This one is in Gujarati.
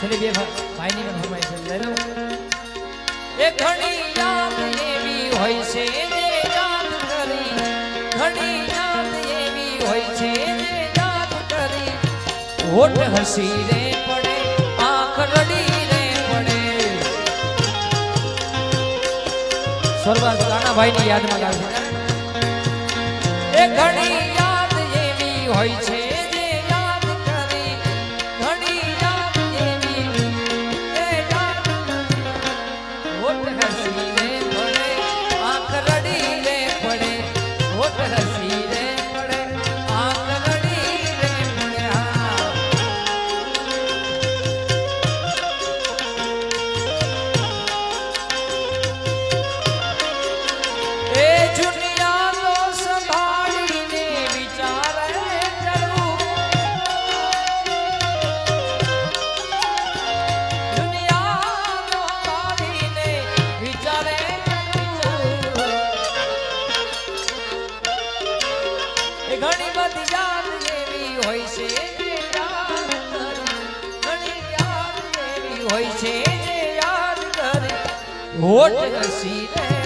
છેલ્લી બે ભાઈની પણ ફરમાઈ છે. લઈ લો. એ ઘણી યાદ એવી હોય છે જે યાદ કરી ઘણી યાદ એવી હોય છે જે યાદ કરી. હોઠ હસી રે પડે આંખ રડી રે પડે. સ્વર્ગવાસ કાનાભાઈની યાદમાં ગાવે છે. એ ઘણી યાદ એવી હોય છે ઘણી બધી યાદ એવી હોય છે. ઘણી હોય છે જે યાદ કરે. હોટ હસી રે